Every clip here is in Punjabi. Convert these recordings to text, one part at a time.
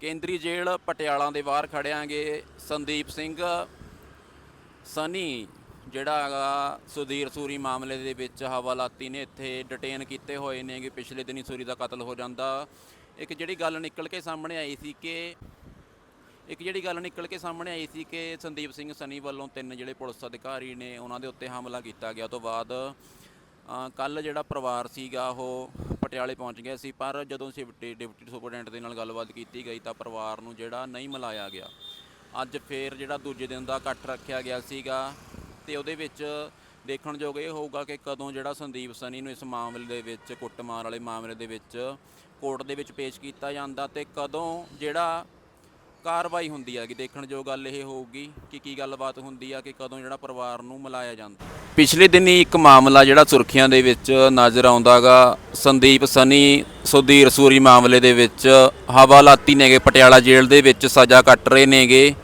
ਕੇਂਦਰੀ ਜੇਲ੍ਹ ਪਟਿਆਲਾ ਦੇ ਬਾਹਰ ਖੜਿਆਂਗੇ ਸੰਦੀਪ ਸਿੰਘ, ਸਨੀ, ਜਿਹੜਾ ਹੈਗਾ ਸੁਧੀਰ ਸੂਰੀ ਮਾਮਲੇ ਦੇ ਵਿੱਚ ਹਵਾਲਾਤੀ ਨੇ ਇੱਥੇ ਡਿਟੇਨ ਕੀਤੇ ਹੋਏ ਨੇ ਕਿ ਪਿਛਲੇ ਦਿਨੀ ਸੂਰੀ ਦਾ ਕਤਲ ਹੋ ਜਾਂਦਾ। ਇੱਕ ਜਿਹੜੀ ਗੱਲ ਨਿਕਲ ਕੇ ਸਾਹਮਣੇ ਆਈ ਸੀ ਕਿ, ਇੱਕ ਜਿਹੜੀ ਗੱਲ ਨਿਕਲ ਕੇ ਸਾਹਮਣੇ ਆਈ ਸੀ ਕਿ ਸੰਦੀਪ ਸਿੰਘ ਸਨੀ ਵੱਲੋਂ ਤਿੰਨ ਜਿਹੜੇ ਪੁਲਿਸ ਅਧਿਕਾਰੀ ਨੇ ਉਹਨਾਂ ਦੇ ਉੱਤੇ ਹਮਲਾ ਕੀਤਾ ਗਿਆ। ਤੋਂ ਬਾਅਦ ਕੱਲ ਜਿਹੜਾ ਪਰਿਵਾਰ ਸੀਗਾ ਉਹ ਪਟਿਆਲੇ ਪਹੁੰਚ ਗਿਆ ਸੀ, ਪਰ ਜਦੋਂ ਡਿਪਟੀ ਡਿਪਟੀ ਸੁਪਰਡੈਂਟ ਦੇ ਨਾਲ ਗੱਲਬਾਤ ਕੀਤੀ ਗਈ ਤਾਂ ਪਰਿਵਾਰ ਨੂੰ ਜਿਹੜਾ ਨਹੀਂ ਮਿਲਾਇਆ ਗਿਆ। ਅੱਜ ਫੇਰ ਜਿਹੜਾ ਦੂਜੇ ਦਿਨ ਦਾ ਇਕੱਠ ਰੱਖਿਆ ਗਿਆ ਸੀਗਾ ਤੇ ਉਹਦੇ ਵਿੱਚ ਦੇਖਣ ਯੋਗ ਇਹ ਹੋਊਗਾ ਕਿ ਕਦੋਂ ਜਿਹੜਾ ਸੰਦੀਪ ਸਨੀ ਨੂੰ ਇਸ ਮਾਮਲੇ ਦੇ ਵਿੱਚ, ਕੁੱਟਮਾਰ ਵਾਲੇ ਮਾਮਲੇ ਦੇ ਵਿੱਚ ਕੋਰਟ ਦੇ ਵਿੱਚ ਪੇਸ਼ ਕੀਤਾ ਜਾਂਦਾ ਤੇ ਕਦੋਂ ਜਿਹੜਾ ਕਾਰਵਾਈ ਹੁੰਦੀ ਹੈ ਕਿ ਦੇਖਣ ਜੋ ਗੱਲ ਇਹ ਹੋਊਗੀ ਕਿ ਕੀ ਗੱਲਬਾਤ ਹੁੰਦੀ ਆ ਕਿ ਕਦੋਂ ਜਿਹੜਾ ਪਰਿਵਾਰ ਨੂੰ ਮਿਲਾਇਆ ਜਾਂਦਾ। ਪਿਛਲੇ ਦਿਨੀ ਇੱਕ ਮਾਮਲਾ ਜਿਹੜਾ ਸੁਰਖੀਆਂ ਦੇ ਵਿੱਚ ਨਜ਼ਰ ਆਉਂਦਾਗਾ ਸੰਦੀਪ ਸਨੀ ਸੁਧੀਰ ਸੂਰੀ ਮਾਮਲੇ ਦੇ ਵਿੱਚ ਹਵਾਲਾਤੀ ਨੇਗੇ ਪਟਿਆਲਾ ਜੇਲ੍ਹ ਦੇ ਵਿੱਚ ਸਜ਼ਾ ਕੱਟ ਰਹੇ ਨੇਗੇ।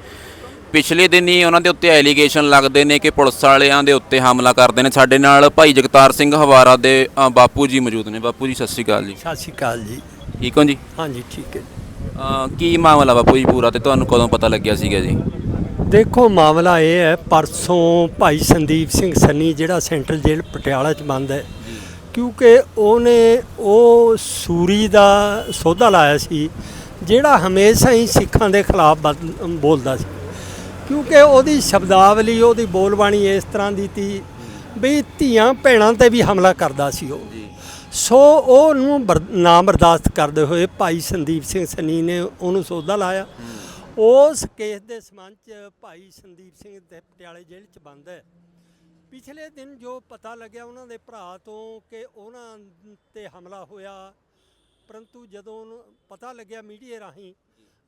ਪਿਛਲੇ ਦਿਨੀ ਉਹਨਾਂ ਦੇ ਉੱਤੇ ਐਲੀਗੇਸ਼ਨ ਲੱਗਦੇ ਨੇ ਕਿ ਪੁਲਿਸ ਵਾਲਿਆਂ ਦੇ ਉੱਤੇ ਹਮਲਾ ਕਰਦੇ ਨੇ। ਸਾਡੇ ਨਾਲ ਭਾਈ ਜਗਤਾਰ ਸਿੰਘ ਹਵਾਰਾ ਦੇ ਅ, ਬਾਪੂ ਜੀ ਮੌਜੂਦ ਨੇ। ਬਾਪੂ ਜੀ ਸਤਿ ਸ਼੍ਰੀ ਅਕਾਲ ਜੀ। ਸਤਿ ਸ਼੍ਰੀ ਅਕਾਲ ਜੀ। ਠੀਕ ਹੋ ਜੀ? ਹਾਂਜੀ ਠੀਕ ਹੈ ਕੀ ਮਾਮਲਾ ਬਾਪੂ ਜੀ ਪੂਰਾ ਤੇ ਤੁਹਾਨੂੰ ਕਦੋਂ ਪਤਾ ਲੱਗਿਆ ਸੀਗਾ ਜੀ? ਦੇਖੋ ਮਾਮਲਾ ਇਹ ਹੈ ਪਰਸੋਂ ਭਾਈ ਸੰਦੀਪ ਸਿੰਘ ਸੰਨੀ ਜਿਹੜਾ ਸੈਂਟਰਲ ਜੇਲ੍ਹ ਪਟਿਆਲਾ 'ਚ ਬੰਦ ਹੈ ਕਿਉਂਕਿ ਉਹਨੇ ਉਹ ਸੂਰੀ ਦਾ ਸੌਦਾ ਲਾਇਆ ਸੀ ਜਿਹੜਾ ਹਮੇਸ਼ਾ ਹੀ ਸਿੱਖਾਂ ਦੇ ਖਿਲਾਫ ਬਦ- ਬੋਲਦਾ ਸੀ। ਕਿਉਂਕਿ ਉਹਦੀ ਸ਼ਬਦਾਵਲੀ ਉਹਦੀ ਬੋਲਬਾਣੀ ਇਸ ਤਰ੍ਹਾਂ ਦੀ ਸੀ ਵੀ ਧੀਆਂ ਭੈਣਾਂ ਤੇ ਵੀ ਹਮਲਾ ਕਰਦਾ ਸੀ ਉਹ। ਜੀ। ਸੋ ਉਹਨੂੰ ਬਰ- ਨਾ ਬਰਦਾਸ਼ਤ ਕਰਦੇ ਹੋਏ ਭਾਈ ਸੰਦੀਪ ਸਿੰਘ ਸਨੀ ਨੇ ਉਹਨੂੰ ਸੌਦਾ ਲਾਇਆ। ਉਸ ਕੇਸ ਦੇ ਸੰਬੰਧ ਚ ਭਾਈ ਸੰਦੀਪ ਸਿੰਘ ਦੇ ਪਟਿਆਲੇ ਜੇਲ੍ਹ ਚ ਬੰਦ ਹੈ। ਪਿਛਲੇ ਦਿਨ ਜੋ ਪਤਾ ਲੱਗਿਆ ਉਹਨਾਂ ਦੇ ਭਰਾ ਤੋਂ ਕਿ ਉਹਨਾਂ ਤੇ ਹਮਲਾ ਹੋਇਆ, ਪਰੰਤੂ ਜਦੋਂ ਪਤਾ ਲੱਗਿਆ ਮੀਡੀਆ ਰਾਹੀਂ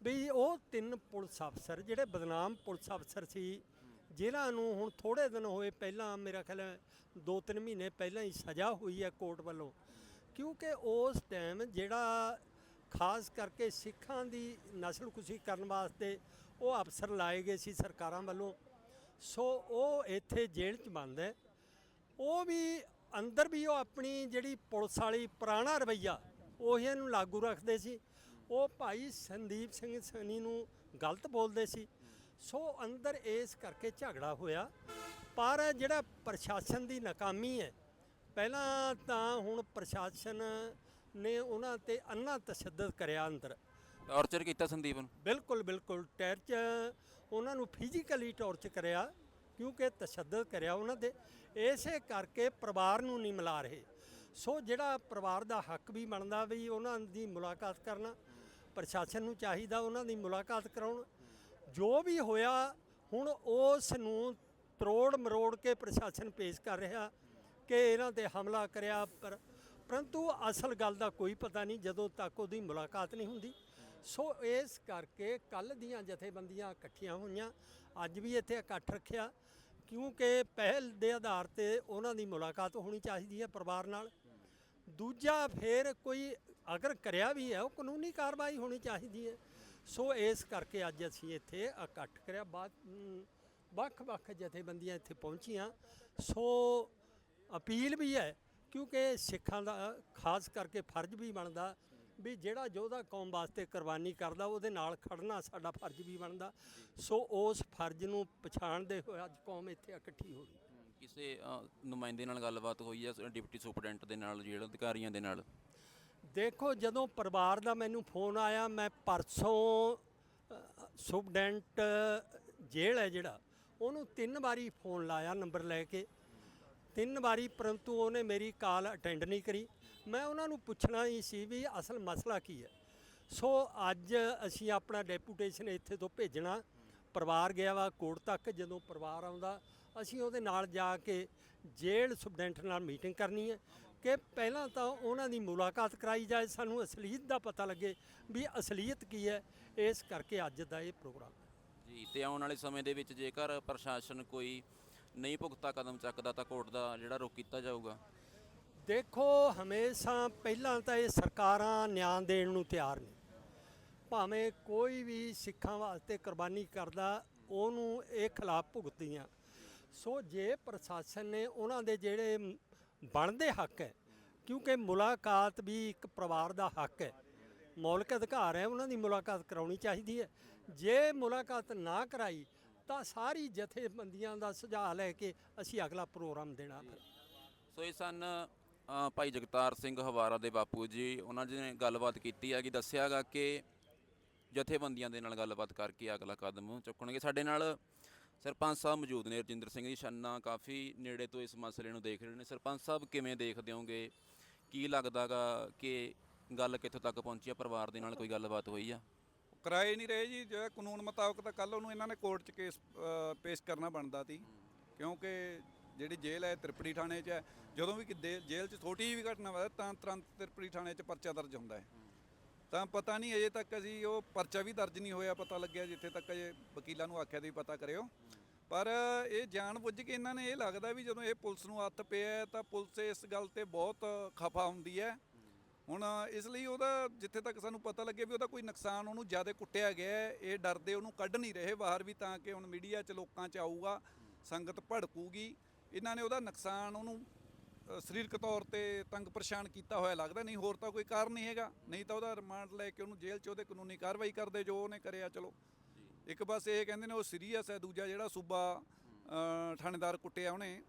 ਵੀ ਉਹ ਤਿੰਨ ਪੁਲਿਸ ਅਫਸਰ, ਜਿਹੜੇ ਬਦਨਾਮ ਪੁਲਿਸ ਅਫਸਰ ਸੀ ਜਿਨ੍ਹਾਂ ਨੂੰ ਹੁਣ ਥੋੜੇ ਦਿਨ ਹੋਏ ਪਹਿਲਾਂ, ਮੇਰਾ ਖਿਆਲ ਹੈ 2-3 ਮਹੀਨੇ ਪਹਿਲਾਂ ਹੀ ਸਜ਼ਾ ਹੋਈ ਹੈ ਕੋਰਟ ਵੱਲੋਂ। ਕਿਉਂਕਿ ਉਸ ਟਾਈਮ ਜਿਹੜਾ ਖਾਸ ਕਰਕੇ ਸਿੱਖਾਂ ਦੀ ਨਸਲਕੁਸ਼ੀ ਕਰਨ ਵਾਸਤੇ ਉਹ ਅਫਸਰ ਲਾਏ ਗਏ ਸੀ ਸਰਕਾਰਾਂ ਵੱਲੋਂ। ਸੋ ਉਹ ਇੱਥੇ ਜੇਲ੍ਹ 'ਚ ਬੰਦ ਹੈ। ਉਹ ਵੀ ਅੰਦਰ ਵੀ ਉਹ ਆਪਣੀ ਜਿਹੜੀ ਪੁਲਿਸ ਵਾਲੀ ਪੁਰਾਣਾ ਰਵਈਆ, ਉਹੀ ਨੂੰ ਲਾਗੂ ਰੱਖਦੇ ਸੀ। ਉਹ ਭਾਈ ਸੰਦੀਪ ਸਿੰਘ ਸਨੀ ਨੂੰ ਗਲਤ ਬੋਲਦੇ ਸੀ। ਸੋ ਅੰਦਰ ਇਸ ਕਰਕੇ ਝਗੜਾ ਹੋਇਆ। ਪਰ ਜਿਹੜਾ ਪ੍ਰਸ਼ਾਸਨ ਦੀ ਨਾਕਾਮੀ ਹੈ ਪਹਿਲਾਂ ਤਾਂ ਹੁਣ ਪ੍ਰਸ਼ਾਸਨ ਨੇ ਉਹਨਾਂ ਤੇ ਅੰਨਾ ਤਸ਼ੱਦਦ ਕਰਿਆ ਅੰਦਰ। ਟਾਰਚਰ ਕੀਤਾ ਸੰਦੀਪ ਨੂੰ? ਬਿਲਕੁਲ ਬਿਲਕੁਲ। ਟੈਰਚ ਉਹਨਾਂ ਨੂੰ ਫਿਜ਼ੀਕਲੀ ਟੌਰਚ ਕਰਿਆ ਕਿਉਂਕਿ ਤਸ਼ੱਦਦ ਕਰਿਆ ਉਹਨਾਂ ਤੇ। ਇਸੇ ਕਰਕੇ ਪਰਿਵਾਰ ਨੂੰ ਨਹੀਂ ਮਿਲਾ ਰਹੇ। ਸੋ ਜਿਹੜਾ ਪਰਿਵਾਰ ਦਾ ਹੱਕ ਵੀ ਬਣਦਾ ਵੀ ਉਹਨਾਂ ਦੀ ਮੁਲਾਕਾਤ ਕਰਨਾ ਪ੍ਰਸ਼ਾਸਨ ਨੂੰ ਚਾਹੀਦਾ ਉਹਨਾਂ ਦੀ ਮੁਲਾਕਾਤ ਕਰਾਉਣ। ਜੋ ਵੀ ਹੋਇਆ ਹੁਣ ਉਸ ਨੂੰ ਤਰੋੜ ਮਰੋੜ ਕੇ ਪ੍ਰਸ਼ਾਸਨ ਪੇਸ਼ ਕਰ ਰਿਹਾ। ਕਿ ਇਹਨਾਂ ਤੇ ਹਮਲਾ ਕਰਿਆ, ਪਰ ਪਰੰਤੂ ਅਸਲ ਗੱਲ ਦਾ ਕੋਈ ਪਤਾ ਨਹੀਂ, ਜਦੋਂ ਤੱਕ ਉਹਦੀ ਮੁਲਾਕਾਤ ਨਹੀਂ ਹੁੰਦੀ। ਸੋ ਇਸ ਕਰਕੇ ਕੱਲ ਦੀਆਂ ਜਥੇਬੰਦੀਆਂ ਇਕੱਠੀਆਂ ਹੋਈਆਂ। ਅੱਜ ਵੀ ਇੱਥੇ ਇਕੱਠ ਰੱਖਿਆ, ਕਿਉਂਕਿ ਪਹਿਲ ਦੇ ਆਧਾਰ ਤੇ ਉਹਨਾਂ ਦੀ ਮੁਲਾਕਾਤ ਹੋਣੀ ਚਾਹੀਦੀ ਹੈ ਪਰਿਵਾਰ ਨਾਲ। ਦੂਜਾ ਫਿਰ ਕੋਈ ਅਗਰ ਕਰਿਆ ਵੀ ਹੈ, ਉਹ ਕਾਨੂੰਨੀ ਕਾਰਵਾਈ ਹੋਣੀ ਚਾਹੀਦੀ ਹੈ। ਸੋ ਇਸ ਕਰਕੇ ਅੱਜ ਅਸੀਂ ਇੱਥੇ ਇਕੱਠ ਕਰਿਆ। ਬਾਅਦ ਵੱਖ-ਵੱਖ ਜਥੇਬੰਦੀਆਂ ਇੱਥੇ ਪਹੁੰਚੀਆਂ। ਸੋ ਅਪੀਲ ਵੀ ਹੈ ਕਿਉਂਕਿ ਸਿੱਖਾਂ ਦਾ ਖਾਸ ਕਰਕੇ ਫਰਜ਼ ਵੀ ਬਣਦਾ ਵੀ ਜਿਹੜਾ ਯੋਧਾ ਕੌਮ ਵਾਸਤੇ ਕੁਰਬਾਨੀ ਕਰਦਾ ਉਹਦੇ ਨਾਲ ਖੜਨਾ ਸਾਡਾ ਫਰਜ਼ ਵੀ ਬਣਦਾ। ਸੋ ਉਸ ਫਰਜ਼ ਨੂੰ ਪਛਾਣਦੇ ਹੋਏ ਅੱਜ ਕੌਮ ਇੱਥੇ ਇਕੱਠੀ ਹੋ ਗਈ। ਕਿਸੇ ਨੁਮਾਇੰਦੇ ਨਾਲ ਗੱਲਬਾਤ ਹੋਈ ਹੈ ਡਿਪਟੀ ਸੁਪਰਡੈਂਟ ਦੇ ਨਾਲ ਜੇਲ੍ਹ ਅਧਿਕਾਰੀਆਂ ਦੇ ਨਾਲ? ਦੇਖੋ ਜਦੋਂ ਪਰਿਵਾਰ ਦਾ ਮੈਨੂੰ ਫੋਨ ਆਇਆ ਮੈਂ ਪਰਸੋਂ ਸੁਪਰਡੈਂਟ ਜੇਲ੍ਹ ਹੈ ਜਿਹੜਾ ਉਹਨੂੰ ਤਿੰਨ ਵਾਰੀ ਫੋਨ ਲਾਇਆ ਨੰਬਰ ਲੈ ਕੇ। ਤਿੰਨ ਵਾਰੀ ਪਰੰਤੂ ਉਹਨੇ ਮੇਰੀ ਕਾਲ ਅਟੈਂਡ ਨਹੀਂ ਕਰੀ। ਮੈਂ ਉਹਨਾਂ ਨੂੰ ਪੁੱਛਣਾ ਹੀ ਸੀ ਵੀ ਅਸਲ ਮਸਲਾ ਕੀ ਹੈ। ਸੋ ਅੱਜ ਅਸੀਂ ਆਪਣਾ ਡੈਪੂਟੇਸ਼ਨ ਇੱਥੇ ਤੋਂ ਭੇਜਣਾ। ਪਰਿਵਾਰ ਗਿਆ ਵਾ ਕੋਰਟ ਤੱਕ, ਜਦੋਂ ਪਰਿਵਾਰ ਆਉਂਦਾ, ਅਸੀਂ ਉਹਦੇ ਨਾਲ ਜਾ ਕੇ ਜੇਲ੍ਹ ਸੁਪਰਡੈਂਟ ਨਾਲ ਮੀਟਿੰਗ ਕਰਨੀ ਹੈ ਕਿ ਪਹਿਲਾਂ ਤਾਂ ਉਹਨਾਂ ਦੀ ਮੁਲਾਕਾਤ ਕਰਾਈ ਜਾਏ, ਸਾਨੂੰ ਅਸਲੀਅਤ ਦਾ ਪਤਾ ਲੱਗੇ ਵੀ ਅਸਲੀਅਤ ਕੀ ਹੈ। ਇਸ ਕਰਕੇ ਅੱਜ ਦਾ ਇਹ ਪ੍ਰੋਗਰਾਮ ਜੀ, ਤੇ ਆਉਣ ਵਾਲੇ ਸਮੇਂ ਦੇ ਵਿੱਚ ਜੇਕਰ ਪ੍ਰਸ਼ਾਸਨ ਕੋਈ ਨਹੀਂ ਭੁਗਤਾ ਕਦਮ ਚੱਕਦਾ ਤਾਂ ਕੋਰਟ ਦਾ ਜਿਹੜਾ ਰੁਖ ਕੀਤਾ ਜਾਊਗਾ। ਦੇਖੋ, ਹਮੇਸ਼ਾ ਪਹਿਲਾਂ ਤਾਂ ਇਹ ਸਰਕਾਰਾਂ ਨਿਆਂ ਦੇਣ ਨੂੰ ਤਿਆਰ ਨੇ। ਭਾਵੇਂ ਕੋਈ ਵੀ ਸਿੱਖਾਂ ਵਾਸਤੇ ਕੁਰਬਾਨੀ ਕਰਦਾ, ਉਹਨੂੰ ਇਹ ਖਿਲਾਫ ਭੁਗਤਦੀਆਂ। ਸੋ ਜੇ ਪ੍ਰਸ਼ਾਸਨ ਨੇ ਉਹਨਾਂ ਦੇ ਜਿਹੜੇ ਬਣਦੇ ਹੱਕ ਹੈ, ਕਿਉਂਕਿ ਮੁਲਾਕਾਤ ਵੀ ਇੱਕ ਪਰਿਵਾਰ ਦਾ ਹੱਕ ਹੈ, ਮੌਲਿਕ ਅਧਿਕਾਰ ਹੈ, ਉਹਨਾਂ ਦੀ ਮੁਲਾਕਾਤ ਕਰਾਉਣੀ ਚਾਹੀਦੀ ਹੈ। ਜੇ ਮੁਲਾਕਾਤ ਨਾ ਕਰਾਈ ਤਾਂ ਸਾਰੀ ਜਥੇਬੰਦੀਆਂ ਦਾ ਸੁਝਾਅ ਲੈ ਕੇ ਅਸੀਂ ਅਗਲਾ ਪ੍ਰੋਗਰਾਮ ਦੇਣਾ ਫਿਰ। ਸੋ ਇਹ ਸਨ ਅ, ਭਾਈ ਜਗਤਾਰ ਸਿੰਘ ਹਵਾਰਾ ਦੇ ਬਾਪੂ ਜੀ। ਉਹਨਾਂ ਜੀ ਨੇ ਗੱਲਬਾਤ ਕੀਤੀ ਹੈਗੀ ਦੱਸਿਆਗਾ ਕਿ ਜਥੇਬੰਦੀਆਂ ਦੇ ਨਾਲ ਗੱਲਬਾਤ ਕਰਕੇ ਅਗਲਾ ਕਦਮ ਚੁੱਕਣਗੇ। ਸਾਡੇ ਨਾਲ ਸਰਪੰਚ ਸਾਹਿਬ ਮੌਜੂਦ ਨੇ ਰਜਿੰਦਰ ਸਿੰਘ ਜੀ ਛੰਨਾ ਕਾਫੀ ਨੇੜੇ ਤੋਂ ਇਸ ਮਸਲੇ ਨੂੰ ਦੇਖ ਰਹੇ ਨੇ। ਸਰਪੰਚ ਸਾਹਿਬ ਕਿਵੇਂ ਦੇਖਦੇ ਹੋਗੇ? ਕੀ ਲੱਗਦਾਗਾ ਕਿ ਗੱਲ ਕਿੱਥੋਂ ਤੱਕ ਪਹੁੰਚੀ ਆ? ਪਰਿਵਾਰ ਦੇ ਨਾਲ ਕੋਈ ਗੱਲਬਾਤ ਹੋਈ ਆ? ਕਰਾਏ ਨਹੀਂ ਰਹੇ ਜੀ, ਜਿਹੜਾ ਕਾਨੂੰਨ ਮੁਤਾਬਕ ਤਾਂ ਕੱਲ ਉਹਨੂੰ ਇਹਨਾਂ ਨੇ ਕੋਰਟ 'ਚ ਕੇਸ ਪੇਸ਼ ਕਰਨਾ ਬਣਦਾ ਸੀ। ਕਿਉਂਕਿ ਜਿਹੜੀ ਜੇਲ੍ਹ ਹੈ ਤ੍ਰਿਪੜੀ ਥਾਣੇ 'ਚ ਹੈ, ਜਦੋਂ ਵੀ ਕਿਤੇ ਜੇਲ੍ਹ 'ਚ ਛੋਟੀ ਜਿਹੀ ਵੀ ਘਟਨਾ ਵਾਏ ਤਾਂ ਤੁਰੰਤ ਤ੍ਰਿਪੜੀ ਥਾਣੇ 'ਚ ਪਰਚਾ ਦਰਜ ਹੁੰਦਾ ਹੈ। ਤਾਂ ਪਤਾ ਨਹੀਂ ਅਜੇ ਤੱਕ ਅਸੀਂ ਉਹ ਪਰਚਾ ਵੀ ਦਰਜ ਨਹੀਂ ਹੋਇਆ, ਪਤਾ ਲੱਗਿਆ ਜਿੱਥੇ ਤੱਕ ਅਜੇ ਵਕੀਲਾਂ ਨੂੰ ਆਖਿਆ ਦੀ ਪਤਾ ਕਰਿਓ। ਪਰ ਇਹ ਜਾਣ ਬੁੱਝ ਕੇ ਇਹਨਾਂ ਨੇ ਇਹ ਲੱਗਦਾ ਵੀ ਜਦੋਂ ਇਹ ਪੁਲਿਸ ਨੂੰ ਹੱਥ ਪਿਆ ਤਾਂ ਪੁਲਿਸ ਇਸ ਗੱਲ ਤੇ ਬਹੁਤ ਖਫਾ ਹੁੰਦੀ ਹੈ। ਹੁਣ ਇਸ ਲਈ ਉਹਦਾ ਜਿੱਥੇ ਤੱਕ ਸਾਨੂੰ ਪਤਾ ਲੱਗੇ ਵੀ ਉਹਦਾ ਕੋਈ ਨੁਕਸਾਨ ਉਹਨੂੰ ਜ਼ਿਆਦਾ ਕੁੱਟਿਆ ਗਿਆ ਇਹ ਡਰਦੇ ਉਹਨੂੰ ਕੱਢ ਨਹੀਂ ਰਹੇ ਬਾਹਰ ਵੀ ਤਾਂ ਕਿ ਹੁਣ ਮੀਡੀਆ 'ਚ ਲੋਕਾਂ 'ਚ ਆਊਗਾ ਸੰਗਤ ਭੜਕੂਗੀ। ਇਹਨਾਂ ਨੇ ਉਹਦਾ ਨੁਕਸਾਨ ਉਹਨੂੰ ਸਰੀਰਕ ਤੌਰ ਤੇ ਤੰਗ ਪਰੇਸ਼ਾਨ ਕੀਤਾ ਹੋਇਆ ਲੱਗਦਾ ਨਹੀਂ ਹੋਰ ਤਾਂ ਕੋਈ ਕਾਰਨ ਨਹੀਂ ਹੈਗਾ। ਨਹੀਂ ਤਾਂ ਉਹਦਾ ਰਿਮਾਂਡ ਲੈ ਕੇ ਉਹਨੂੰ ਜੇਲ੍ਹ 'ਚ ਉਹਦੇ ਕਾਨੂੰਨੀ ਕਾਰਵਾਈ ਕਰਦੇ ਜੋ ਉਹਨੇ ਕਰਿਆ ਚਲੋ। ਇੱਕ ਬਸ ਇਹ ਕਹਿੰਦੇ ਨੇ ਉਹ ਸੀਰੀਅਸ ਹੈ ਦੂਜਾ ਜਿਹੜਾ ਸੂਬਾ ਥਾਣੇਦਾਰ ਕੁੱਟਿਆ ਉਹਨੇ।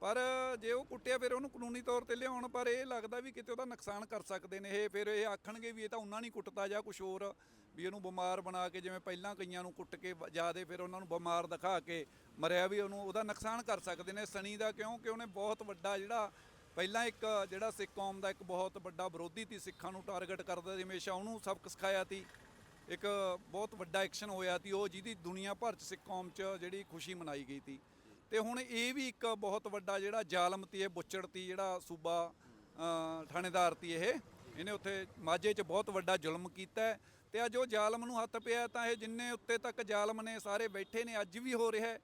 ਪਰ ਜੇ ਉਹ ਕੁੱਟਿਆ ਫਿਰ ਉਹਨੂੰ ਕਾਨੂੰਨੀ ਤੌਰ ਤੇ ਲਿਆਉਣ, ਪਰ ਇਹ ਲੱਗਦਾ ਵੀ ਕਿਤੇ ਉਹਦਾ ਨੁਕਸਾਨ ਕਰ ਸਕਦੇ ਨੇ ਇਹ। ਫਿਰ ਇਹ ਆਖਣਗੇ ਵੀ ਇਹ ਤਾਂ ਉਹਨਾਂ ਨਹੀਂ ਕੁੱਟਦਾ ਜਾਂ ਕੁਝ ਹੋਰ, ਵੀ ਇਹਨੂੰ ਬਿਮਾਰ ਬਣਾ ਕੇ ਜਿਵੇਂ ਪਹਿਲਾਂ ਕਈਆਂ ਨੂੰ ਕੁੱਟ ਕੇ ਜਿਆਦੇ ਫਿਰ ਉਹਨਾਂ ਨੂੰ ਬਿਮਾਰ ਦਿਖਾ ਕੇ ਮਰਿਆ ਵੀ ਉਹਨੂੰ ਉਹਦਾ ਨੁਕਸਾਨ ਕਰ ਸਕਦੇ ਨੇ। ਸਣੀ ਦਾ ਕਿਉਂਕਿ ਉਹਨੇ ਬਹੁਤ ਵੱਡਾ ਜਿਹੜਾ ਪਹਿਲਾਂ ਇੱਕ ਜਿਹੜਾ ਸਿੱਖ ਕੌਮ ਦਾ ਇੱਕ ਬਹੁਤ ਵੱਡਾ ਵਿਰੋਧੀ ਸੀ, ਸਿੱਖਾਂ ਨੂੰ ਟਾਰਗੇਟ ਕਰਦਾ ਸੀ, ਹਮੇਸ਼ਾ ਉਹਨੂੰ ਸਬਕ ਸਿਖਾਇਆ ਸੀ। ਇੱਕ ਬਹੁਤ ਵੱਡਾ ਐਕਸ਼ਨ ਹੋਇਆ ਸੀ, ਉਹ ਜਿਹਦੀ ਦੁਨੀਆ ਭਰ ਚ ਸਿੱਖ ਕੌਮ ਚ ਜਿਹੜੀ ਖੁਸ਼ੀ ਮਨਾਈ ਗਈ ਸੀ। ਤੇ ਹੁਣ ਇਹ ਵੀ ਇੱਕ ਬਹੁਤ ਵੱਡਾ ਜਿਹੜਾ ਜ਼ਾਲਮ ਤੀ, ਇਹ ਬੁੱਚੜ ਤੀ, ਜਿਹੜਾ ਸੂਬਾ ਥਾਣੇਦਾਰ ਤੀ ਇਹ। ਇਹਨੇ ਉੱਥੇ ਮਾਝੇ 'ਚ ਬਹੁਤ ਵੱਡਾ ਜ਼ੁਲਮ ਕੀਤਾ ਹੈ। ਤੇ ਅੱਜ ਉਹ ਜ਼ਾਲਮ ਨੂੰ ਹੱਥ ਪਿਆ ਤਾਂ ਇਹ ਜਿੰਨੇ ਉੱਤੇ ਤੱਕ ਜ਼ਾਲਮ ਨੇ, ਸਾਰੇ ਬੈਠੇ ਨੇ, ਅੱਜ ਵੀ ਹੋ ਰਿਹਾ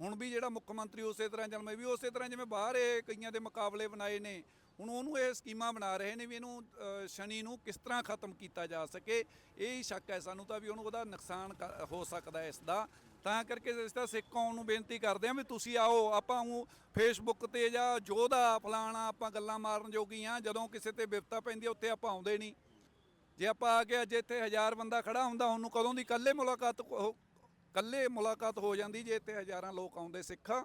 ਹੁਣ ਵੀ ਜਿਹੜਾ ਮੁੱਖ ਮੰਤਰੀ ਉਸੇ ਤਰ੍ਹਾਂ ਜਨਮ ਵੀ ਉਸੇ ਤਰ੍ਹਾਂ ਜਿਵੇਂ ਬਾਹਰ ਇਹ ਕਈਆਂ ਦੇ ਮੁਕਾਬਲੇ ਬਣਾਏ ਨੇ, ਹੁਣ ਉਹਨੂੰ ਇਹ ਸਕੀਮਾਂ ਬਣਾ ਰਹੇ ਨੇ ਵੀ ਇਹਨੂੰ ਸ਼ਨੀ ਨੂੰ ਕਿਸ ਤਰ੍ਹਾਂ ਖਤਮ ਕੀਤਾ ਜਾ ਸਕੇ, ਇਹ ਹੀ ਸ਼ੱਕ ਹੈ। ਸਾਨੂੰ ਤਾਂ ਵੀ ਉਹਨੂੰ ਉਹਦਾ ਨੁਕਸਾਨ ਕ- ਹੋ ਸਕਦਾ ਇਸ ਦਾ। ਤਾਂ ਕਰਕੇ ਇਸ ਦਾ ਸਿੱਖ ਕੌਮ ਨੂੰ ਬੇਨਤੀ ਕਰਦੇ ਹਾਂ ਵੀ ਤੁਸੀਂ ਆਓ ਆਪਾਂ ਉਹ ਫੇਸਬੁੱਕ ਤੇ ਜਾਂ ਜੋਧਾ ਫਲਾਣਾ ਆਪਾਂ ਗੱਲਾਂ ਮਾਰਨ ਜੋਗੀ ਆ ਜਦੋਂ ਕਿਸੇ ਤੇ ਵਿਪਤਾ ਪੈਂਦੀ ਹੈ, ਉੱਥੇ ਆਪਾਂ ਆਉਂਦੇ ਨਹੀਂ। ਜੇ ਆਪਾਂ ਆ ਕੇ ਅੱਜ ਇੱਥੇ ਹਜ਼ਾਰ ਬੰਦਾ ਖੜਾ ਹੁੰਦਾ ਉਹਨੂੰ ਕਦੋਂ ਦੀ ਇਕੱਲੇ ਮੁਲਾਕਾਤ ਹੋ- ਕੱਲੇ ਮੁਲਾਕਾਤ ਹੋ ਜਾਂਦੀ ਜੇ ਇੱਥੇ ਹਜ਼ਾਰਾਂ ਲੋਕ ਆਉਂਦੇ ਸਿੱਖਾਂ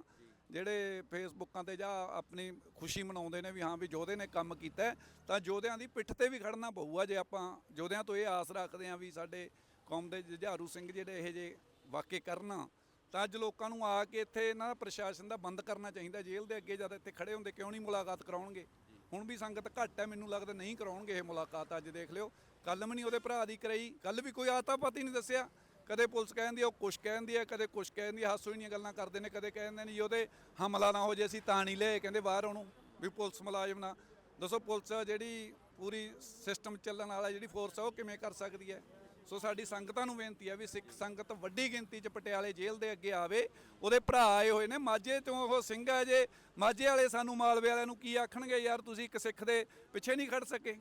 ਜਿਹੜੇ ਫੇਸਬੁੱਕਾਂ ਤੇ ਜਾਂ ਆਪਣੀ ਖੁਸ਼ੀ ਮਨਾਉਂਦੇ ਨੇ ਵੀ ਹਾਂ ਵੀ ਜੋਧੇ ਨੇ ਕੰਮ ਕੀਤਾ ਤਾਂ ਜੋਧਿਆਂ ਦੀ ਪਿੱਠ ਤੇ ਵੀ ਖੜਨਾ ਪਊਗਾ ਜੇ ਆਪਾਂ ਜੋਧਿਆਂ ਤੋਂ ਇਹ ਆਸ ਰੱਖਦੇ ਹਾਂ ਵੀ ਸਾਡੇ ਕੌਮ ਦੇ ਜੁਝਾਰੂ ਸਿੰਘ ਜਿਹੜੇ ਇਹ ਜੇ ਵਾਕੇ ਕਰਨਾ, ਤਾਂ ਅੱਜ ਲੋਕਾਂ ਨੂੰ ਆ ਕੇ ਇੱਥੇ ਇਹਨਾਂ ਦਾ ਪ੍ਰਸ਼ਾਸਨ ਦਾ ਬੰਦ ਕਰਨਾ ਚਾਹੀਦਾ, ਜੇਲ੍ਹ ਦੇ ਅੱਗੇ ਜਦ ਇੱਥੇ ਖੜੇ ਹੁੰਦੇ, ਕਿਉਂ ਨਹੀਂ ਮੁਲਾਕਾਤ ਕਰਾਉਣਗੇ? ਹੁਣ ਵੀ ਸੰਗਤ ਘੱਟ ਹੈ, ਮੈਨੂੰ ਲੱਗਦਾ ਨਹੀਂ ਕਰਾਉਣਗੇ ਇਹ ਮੁਲਾਕਾਤ ਅੱਜ, ਦੇਖ ਲਿਓ। ਕੱਲ ਵੀ ਨਹੀਂ ਉਹਦੇ ਭਰਾ ਦੀ ਕਰਾਈ ਕੱਲ ਵੀ ਕੋਈ ਆਤਾ ਪਤੀ ਨਹੀਂ ਦੱਸਿਆ। ਕਦੇ ਪੁਲਿਸ ਕਹਿੰਦੀ ਉਹ ਕੁਛ ਕਹਿੰਦੀ ਹੈ ਕਦੇ ਕੁਛ ਕਹਿੰਦੀ ਆ, ਹਾਸੋ ਹੀ ਗੱਲਾਂ ਕਰਦੇ ਨੇ, ਕਦੇ ਕਹਿੰਦੇ ਨੇ ਜੀ ਉਹਦੇ ਹਮਲਾ ਨਾ ਹੋ ਜੇ, ਅਸੀਂ ਤਾਂ ਨਹੀਂ ਲਏ, ਕਹਿੰਦੇ ਬਾਹਰ ਉਹਨੂੰ ਵੀ ਪੁਲਿਸ ਮੁਲਾਜ਼ਮ ਨਾ। ਦੱਸੋ ਪੁਲਿਸ ਜਿਹੜੀ ਪੂਰੀ ਸਿਸਟਮ ਚੱਲਣ ਵਾਲਾ, ਜਿਹੜੀ ਫੋਰਸ ਆ, ਉਹ ਕਿਵੇਂ ਕਰ ਸਕਦੀ ਹੈ? ਸੋ ਸਾਡੀ ਸੰਗਤਾਂ ਨੂੰ ਬੇਨਤੀ ਹੈ ਵੀ ਸਿੱਖ ਸੰਗਤ ਵੱਡੀ ਗਿਣਤੀ 'ਚ ਪਟਿਆਲੇ ਜੇਲ੍ਹ ਦੇ ਅੱਗੇ ਆਵੇ। ਉਹਦੇ ਭਰਾ ਆਏ ਹੋਏ ਨੇ। ਮਾਝੇ ਤੋਂ ਉਹ ਸਿੰਘ ਹੈ ਜੇ। ਮਾਝੇ ਵਾਲੇ ਸਾਨੂੰ ਮਾਲਵੇ ਵਾਲਿਆਂ ਨੂੰ ਕੀ ਆਖਣਗੇ? ਯਾਰ ਤੁਸੀਂ ਇੱਕ ਸਿੱਖ ਦੇ ਪਿੱਛੇ ਨਹੀਂ ਖੜ ਸਕੇ।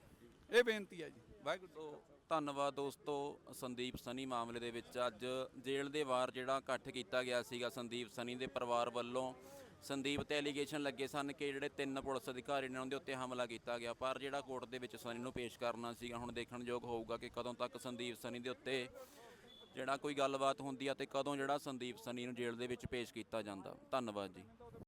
ਇਹ ਬੇਨਤੀ ਹੈ ਜੀ। ਵਾਹਿਗੁਰੂ। ਧੰਨਵਾਦ ਦੋਸਤੋ। ਸੰਦੀਪ ਸਨੀ ਮਾਮਲੇ ਦੇ ਵਿੱਚ ਅੱਜ ਜੇਲ੍ਹ ਦੇ ਵਾਰ ਜਿਹੜਾ ਇਕੱਠ ਕੀਤਾ ਗਿਆ ਸੀਗਾ ਸੰਦੀਪ ਸਨੀ ਦੇ ਪਰਿਵਾਰ ਵੱਲੋਂ। ਸੰਦੀਪ ਤੇ ਐਲੀਗੇਸ਼ਨ ਲੱਗੇ ਸਨ ਕਿ ਜਿਹੜੇ ਤਿੰਨ ਪੁਲਿਸ ਅਧਿਕਾਰੀ ਨੇ ਉਹਨਾਂ ਦੇ ਉੱਤੇ ਹਮਲਾ ਕੀਤਾ ਗਿਆ। ਪਰ ਜਿਹੜਾ ਕੋਰਟ ਦੇ ਵਿੱਚ ਸਨੀ ਨੂੰ ਪੇਸ਼ ਕਰਨਾ ਸੀਗਾ, ਹੁਣ ਦੇਖਣਯੋਗ ਹੋਊਗਾ ਕਿ ਕਦੋਂ ਤੱਕ ਸੰਦੀਪ ਸਨੀ ਦੇ ਉੱਤੇ ਜਿਹੜਾ ਕੋਈ ਗੱਲਬਾਤ ਹੁੰਦੀ ਆ ਤੇ ਕਦੋਂ ਜਿਹੜਾ ਸੰਦੀਪ ਸਨੀ ਨੂੰ ਜੇਲ੍ਹ ਦੇ ਵਿੱਚ ਪੇਸ਼ ਕੀਤਾ ਜਾਂਦਾ। ਧੰਨਵਾਦ ਜੀ।